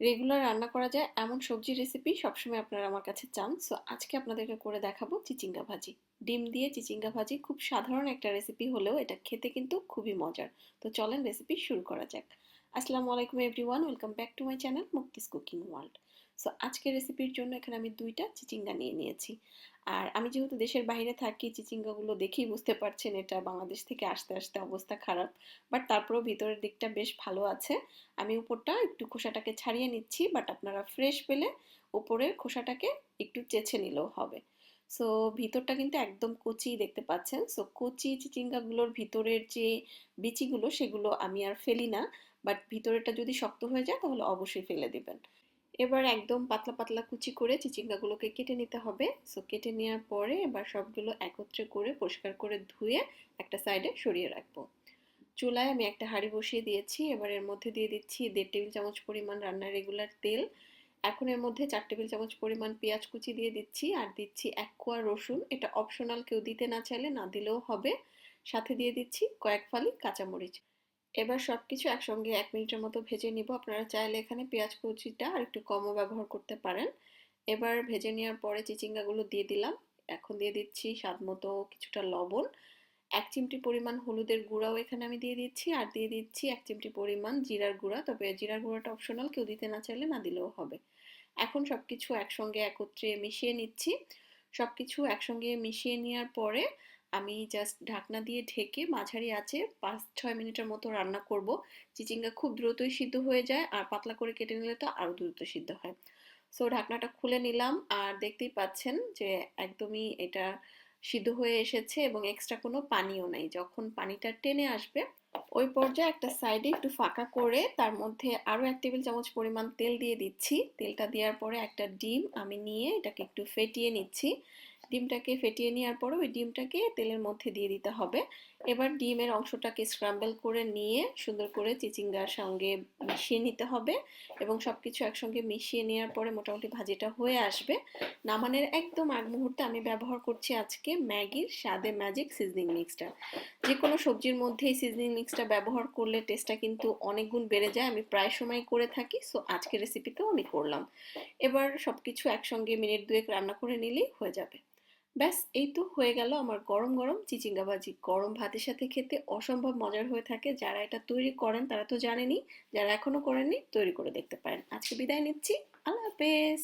Regular রান্না করা যায়, এমন সবজি রেসিপি সবসময় আপনারা আমার কাছে চান। সো আজকে আপনাদেরকে করে দেখাবো চিচিঙ্গা ভাজি। ডিম দিয়ে চিচিঙ্গা ভাজি খুব সাধারণ একটা রেসিপি হলেও এটা খেতে কিন্তু খুবই মজার। তো চলেন রেসিপি শুরু করা যাক। আসসালামু আলাইকুম everyone welcome back to my channel Mukti's cooking world so আজকের রেসিপির জন্য এখানে আমি দুইটা চিচিঙ্গা নিয়ে নিয়েছি। আর আমি যেহেতু দেশের বাইরে থাকি, চিচিঙ্গাগুলো দেখেই বুঝতে পারছেন এটা বাংলাদেশ থেকে আসতে আসতে অবস্থা খারাপ। বাট তারপরেও ভিতরের দিকটা বেশ ভালো আছে। আমি উপরটা একটু খোসাটাকে ছাড়িয়ে নিচ্ছি বাট আপনারা ফ্রেশ পেলে উপরের খোসাটাকে একটু চেছে নিলেও হবে। সো ভিতরটা কিন্তু একদম কচি দেখতে পাচ্ছেন। সো কচি চিচিঙ্গাগুলোর ভিতরের যে বিচিগুলো, সেগুলো আমি আর ফেলি না। বাট ভিতরেটা যদি শক্ত হয়ে যায়, তাহলে অবশ্যই ফেলে দিবেন। এবার একদম পাতলা পাতলা কুচি করে চিচিঙ্গাগুলোকে কেটে নিতে হবে। সো কেটে নেওয়ার পরে এবার সবগুলো একত্রে করে পরিষ্কার করে ধুয়ে একটা সাইডে সরিয়ে রাখব। চুলায় আমি একটা হাঁড়ি বসিয়ে দিয়েছি। এবার এর মধ্যে দিয়ে দিচ্ছি দেড় টেবিল চামচ পরিমাণ রান্নার রেগুলার তেল। এখন এর মধ্যে চার টেবিল চামচ পরিমাণ পেঁয়াজ কুচি দিয়ে দিচ্ছি আর দিচ্ছি এক কোয়া রসুন। এটা অপশনাল কেউ দিতে না চাইলে না দিলেও হবে। সাথে দিয়ে দিচ্ছি কয়েক ফালি কাঁচামরিচ। এবার সব কিছু একসঙ্গে এক মিনিটের মতো ভেজে নিব। আপনারা চাইলে এখানে পেঁয়াজ কুচিটা আর একটু কমও ব্যবহার করতে পারেন। এবার ভেজে নেওয়ার পরে চিচিঙ্গাগুলো দিয়ে দিলাম। এখন দিয়ে দিচ্ছি স্বাদ মতো কিছুটা লবণ। এক চিমটি পরিমাণ হলুদের গুঁড়াও এখানে আমি দিয়ে দিচ্ছি আর দিয়ে দিচ্ছি এক চিমটি পরিমাণ জিরার গুঁড়া। তবে জিরার গুঁড়াটা অপশনাল কেউ দিতে না চাইলে না দিলেও হবে। এখন সব কিছু একসঙ্গে একত্রে মিশিয়ে নিচ্ছি। সব কিছু একসঙ্গে মিশিয়ে নেওয়ার পরে আমি জাস্ট ঢাকনা দিয়ে ঢেকে মাঝারি আছে পাঁচ, ছয় মিনিটের মতো রান্না করব। চিচিঙ্গা খুব দ্রুতই সিদ্ধ হয়ে যায় আর পাতলা করে কেটে নিলে তো আরও দ্রুত সিদ্ধ হয়। সো ঢাকনাটা খুলে নিলাম আর দেখতেই পাচ্ছেন যে একদমই এটা সিদ্ধ হয়ে এসেছে এবং এক্সট্রা কোনো পানিও নেই। যখন পানিটা টেনে আসবে, ওই পর্যায়ে একটা সাইডে একটু ফাঁকা করে তার মধ্যে আরও এক টেবিল চামচ পরিমাণ তেল দিয়ে দিচ্ছি। তেলটা দেওয়ার পরে একটা ডিম আমি নিয়ে এটাকে একটু ফেটিয়ে নিচ্ছি। ডিমটাকে ফেটিয়ে নেওয়ার পরে ওই ডিমটাকে তেলের মধ্যে দিয়ে দিতে হবে। এবার ডিমের অংশটাকে স্ক্রাম্বল করে নিয়ে সুন্দর করে চিচিঙ্গার সঙ্গে মিশিয়ে নিতে হবে এবং সব কিছু একসঙ্গে মিশিয়ে নেওয়ার পরে মোটামুটি ভাজিটা হয়ে আসবে। নামানের একদম আগ মুহূর্তে আমি ব্যবহার করছি আজকে ম্যাগির স্বাদে ম্যাজিক সিজনিং মিক্সটা যে কোনো সবজির মধ্যে এই সিজনিং মিক্সটা ব্যবহার করলে টেস্টটা কিন্তু অনেক গুণ বেড়ে যায়। আমি প্রায় সময় করে থাকি সো আজকের রেসিপিতেও আমি করলাম। এবার সব কিছু একসঙ্গে মিনিট দুয়েক রান্না করে নিলেই হয়ে যাবে। ব্যাস, এই তো হয়ে গেল আমার গরম গরম চিচিঙ্গা ভাজি গরম ভাতের সাথে খেতে অসম্ভব মজার হয়ে থাকে। যারা এটা তৈরি করেন, তারা তো জানেনি যারা এখনও করেননি, তৈরি করে দেখতে পারেন। আজকে বিদায় নিচ্ছি। আল্লাহ হাফেজ।